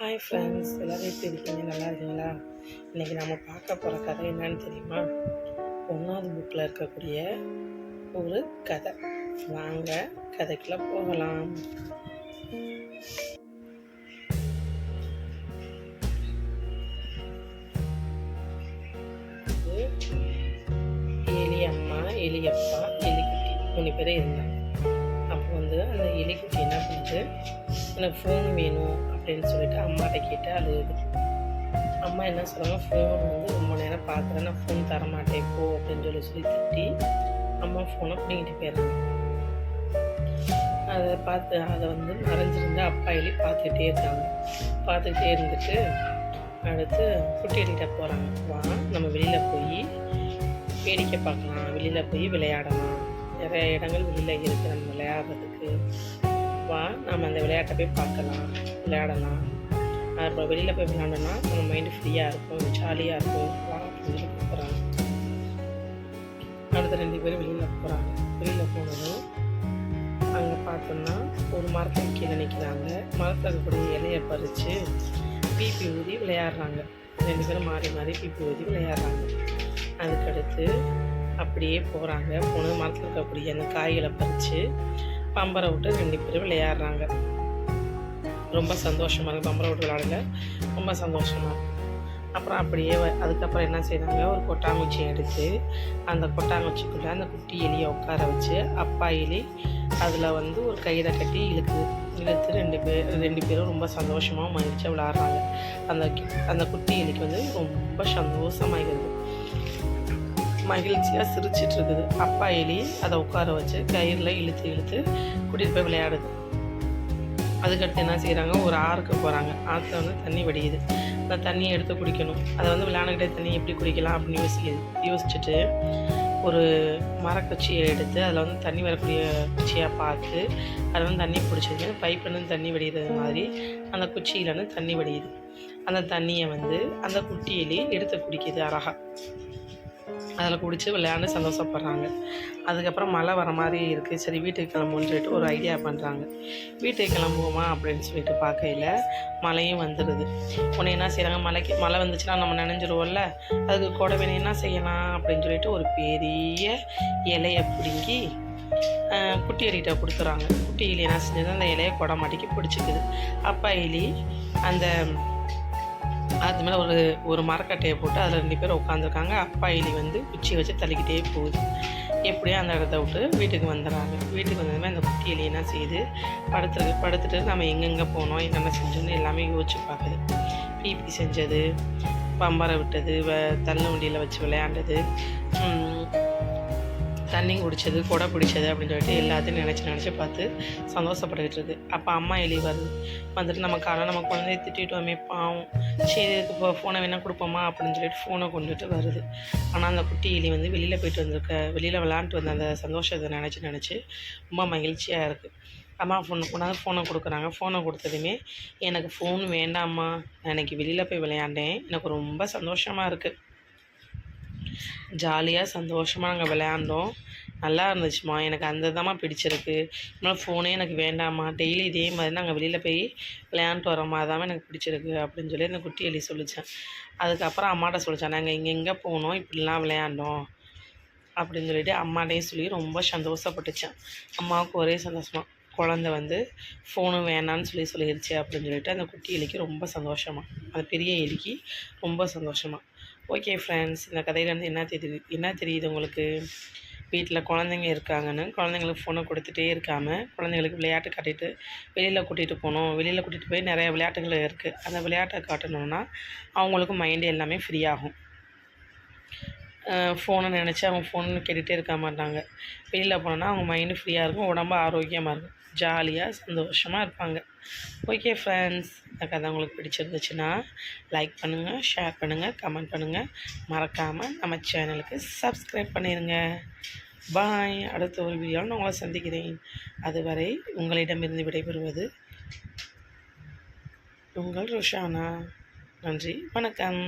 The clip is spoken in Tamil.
ஹாய் ஃப்ரெண்ட்ஸ் எல்லோரும் எப்படி இருக்கீங்க? நல்லா இருக்கீங்களா? இன்றைக்கி நம்ம பார்க்க போகிற கதை என்னன்னு தெரியுமா? ஒன்றாவது புக்கில் இருக்கக்கூடிய ஒரு கதை. வாங்க கதைக்குள்ளே போகலாம். எலியம்மா எலி அம்மா எலி அப்பா எலிக்குட்டி மூணு பேர் இருந்தாங்க. அப்போ வந்து அந்த எலிக்குட்டி என்ன பண்ணுது? எனக்கு ஃபோன் வேணும் அப்படின்னு சொல்லிட்டு அம்மாட்ட கேட்டு அழுகுது. அம்மா என்ன சொல்கிறாங்க ஃபோன் வந்து ரொம்ப நேரம் பார்க்குறேன் நான் ஃபோன் தரமாட்டேன் போ அப்படின்னு சொல்லி சொல்லி திட்டி அம்மா ஃபோனை பிடிங்கிட்டு போயிடுறாங்க. அதை பார்த்து அதை வந்து மறைஞ்சிருந்து அப்பா எழுதி பார்த்துக்கிட்டே இருக்காங்க. பார்த்துக்கிட்டே இருந்துட்டு அடுத்து குட்டி எலிகிட்ட போகிறாங்க வா நம்ம வெளியில் போய் வேடிக்கை பார்க்கலாம் வெளியில் போய் விளையாடலாம். நிறைய இடங்கள் வெளியில் இருக்குது நம்ம விளையாடுறதுக்கு. வா நம்ம அந்த விளையாட்டை போய் பார்க்கலாம் விளையாடலாம். அப்புறம் வெளியில் போய் விளையாண்டோன்னா நம்ம மைண்டு ஃப்ரீயாக இருக்கும் ஜாலியாக இருக்கும். வா அப்படின்னு சொல்லி கூப்பிட்றாங்க. அடுத்த ரெண்டு பேரும் வெளியில் போகிறாங்க வெளியில் போனதும் அங்கே பார்த்தோம்னா ஒரு மரத்துக்கு கீழே நிற்கிறாங்க மரத்தில் இருக்கக்கூடிய இலையை பறித்து பிபி ஊதி விளையாடுறாங்க. ரெண்டு பேரும் மாறி மாறி பிபி ஊதி விளையாடுறாங்க. அதுக்கடுத்து அப்படியே போகிறாங்க போன மரத்தில் இருக்கக்கூடிய அந்த காய்களை பறித்து பம்பரை விட்டு ரெண்டு பேரும் விளையாடுறாங்க. ரொம்ப சந்தோஷமாக இருக்குது பம்பரை விட்டு விளையாடல ரொம்ப சந்தோஷமாக அப்புறம் அப்படியே அதுக்கப்புறம் என்ன செய்கிறாங்க ஒரு கொட்டாங்குச்சி எடுத்து அந்த கொட்டாங்குச்சிக்குள்ளே அந்த குட்டி எலியை உட்கார வச்சு அப்பா எலி அதில் வந்து ஒரு கயிறை கட்டி இழுக்குது இழுத்து ரெண்டு பேர் ரெண்டு பேரும் ரொம்ப சந்தோஷமாக மகிழ்ச்சியாக விளாட்றாங்க அந்த அந்த குட்டி எலிக்கு வந்து ரொம்ப சந்தோஷமாகிறது மகிழ்ச்சியாக சிரிச்சிட்டு இருக்குது அப்பா எலி அதை உட்கார வச்சு கயிறில் இழுத்து இழுத்து கூட்டிகிட்டு போய் விளையாடுது அதுக்கடுத்து என்ன செய்கிறாங்க ஒரு ஆறுக்கு போகிறாங்க ஆற்றுல வந்து தண்ணி வடியுது. அந்த தண்ணியை எடுத்து குடிக்கணும். அதை வந்து விளையாண்டுக்கிட்டே தண்ணி எப்படி குடிக்கலாம் அப்படின்னு யோசிக்குது யோசிச்சுட்டு ஒரு மரக்குச்சியை எடுத்து அதில் வந்து தண்ணி வரக்கூடிய குச்சியாக பார்த்து அதில் வந்து தண்ணி பிடிச்சிருக்கு பைப்லேருந்து தண்ணி வடிகிறது மாதிரி அந்த குச்சியிலேருந்து தண்ணி வடியுது. அந்த தண்ணியை வந்து அந்த குட்டி எலி எடுத்து குடிக்குது அழகாக அதில் குடித்து விளையாண்டு சந்தோஷப்படுறாங்க. அதுக்கப்புறம் மழை வர மாதிரி இருக்குது சரி வீட்டுக்கு கிளம்புன்னு சொல்லிட்டு ஒரு ஐடியா பண்ணுறாங்க வீட்டுக்கு கிளம்புவோமா அப்படின்னு சொல்லிட்டு பார்க்கையில மழையும் வந்துடுது உடனே என்ன செய்கிறாங்க மழைக்கு மழை வந்துச்சுன்னா நம்ம நினைஞ்சிருவோம்ல? அதுக்கு கூட வேணும் என்ன செய்யலாம் அப்படின்னு சொல்லிட்டு ஒரு பெரிய இலையை பிடுங்கி குட்டி எலிகிட்ட கொடுத்துறாங்க. குட்டி எலி என்ன செஞ்சது? அந்த இலையை கொடை மாட்டிக்கு பிடிச்சிக்குது. அப்பா எலி அந்த அது மேலே ஒரு ஒரு மரக்கட்டையை போட்டு அதில் ரெண்டு பேர் உட்காந்துருக்காங்க அப்பா எலி வந்து குச்சியை வச்சு தள்ளிக்கிட்டே போகுது. எப்படியோ அந்த இடத்த விட்டு வீட்டுக்கு வந்துடுறாங்க. வீட்டுக்கு வந்ததுமே அந்த குட்டி எலி என்ன செய்யுது படுத்துருக்கு படுத்துட்டு நம்ம எங்கெங்கே போனோம் என்னென்ன செஞ்சோன்னு எல்லாமே யோசிச்சு பார்க்குது. பிபி செஞ்சது பம்பரை விட்டது தள்ளு வண்டியில் வச்சு விளையாண்டது தண்ணி குடிச்சது கொடை பிடிச்சது அப்படின்னு சொல்லிட்டு எல்லாத்தையும் நினச்சி நினச்சி பார்த்து சந்தோஷப்பட்டுக்கிட்டு இருக்கு அப்போ அம்மா எலி வருது வந்துட்டு நம்ம காலை நம்ம குழந்தைய திட்டிட்டோமே பாவம். சரி இப்போ ஃபோனை வேணால் கொடுப்போமா அப்படின்னு சொல்லிட்டு ஃபோனை கொண்டுட்டு வருது. ஆனால் அந்த குட்டி எலி வந்து வெளியில் போயிட்டு வந்திருக்க வெளியில் விளாண்டுட்டு வந்த அந்த சந்தோஷத்தை நினச்சி நினச்சி ரொம்ப மகிழ்ச்சியாக இருக்குது அம்மா ஃபோன் கொண்டாந்து ஃபோனை கொடுக்குறாங்க. ஃபோனை கொடுத்ததுமே எனக்கு ஃபோன் வேண்டாம்மா. நான் இன்றைக்கி வெளியில் போய் விளையாண்டேன். எனக்கு ரொம்ப சந்தோஷமாக இருக்குது ஜாலியாக சந்தோஷமாக நாங்கள் விளையாண்டோம். நல்லா இருந்துச்சுமா. எனக்கு அந்த தாம்மா பிடிச்சிருக்கு. இன்னும் ஃபோனே எனக்கு வேண்டாம்மா. டெய்லி இதே மாதிரி நாங்கள் வெளியில் போய் விளையாண்டுட்டு வரோம் அதாம எனக்கு பிடிச்சிருக்கு அப்படின்னு சொல்லி அந்த குட்டி எலி சொல்லிச்சேன் அதுக்கப்புறம் அம்மாட்ட சொல்லிச்சேன் நாங்கள் இங்கே எங்கே போனோம்? இப்படிலாம் விளையாண்டோம். அப்படின்னு சொல்லிட்டு அம்மாட்டையும் சொல்லி ரொம்ப சந்தோஷப்பட்டுச்சேன் அம்மாவுக்கு ஒரே சந்தோஷமா. குழந்த வந்து ஃபோனும் வேணான்னு சொல்லி சொல்லிடுச்சு அப்படின்னு சொல்லிட்டு அந்த குட்டி எலிக்கு ரொம்ப சந்தோஷமா. அந்த பெரிய எலிக்கு ரொம்ப சந்தோஷமா. ஓகே ஃப்ரெண்ட்ஸ் இந்த கதையிலேருந்து என்ன தெரியுது என்ன தெரியுது உங்களுக்கு? வீட்டில் குழந்தைங்க இருக்காங்கன்னு குழந்தைங்களுக்கு ஃபோனை கொடுத்துட்டே இருக்காமல் குழந்தைங்களுக்கு விளையாட்டு காட்டிட்டு வெளியில் கூட்டிகிட்டு போகணும் வெளியில் கூட்டிகிட்டு போய் நிறைய விளையாட்டுகள் இருக்குது அந்த விளையாட்டை காட்டணும்னா அவங்களுக்கு மைண்டு எல்லாமே ஃப்ரீ ஆகும். ஃபோனை நினச்சி அவங்க ஃபோன் கேட்டுகிட்டே இருக்க மாட்டாங்க. வெளியில் போனோன்னா அவங்க மைண்டு ஃப்ரீயாக இருக்கும் உடம்பு ஆரோக்கியமாக இருக்கும். ஜாலியாக சந்தோஷமாக இருப்பாங்க. ஓகே ஃப்ரெண்ட்ஸ் இந்த கதை உங்களுக்கு பிடிச்சிருந்துச்சுன்னா லைக் பண்ணுங்கள் ஷேர் பண்ணுங்கள் கமெண்ட் பண்ணுங்கள் மறக்காமல் நம்ம சேனலுக்கு சப்ஸ்கிரைப் பண்ணிடுங்க பாய் அடுத்த ஒரு வீடியோவில் நான் உங்களை சந்திக்கிறேன். அதுவரை உங்களிடமிருந்து விடைபெறுவது உங்கள் ருஷானா. நன்றி வணக்கம்.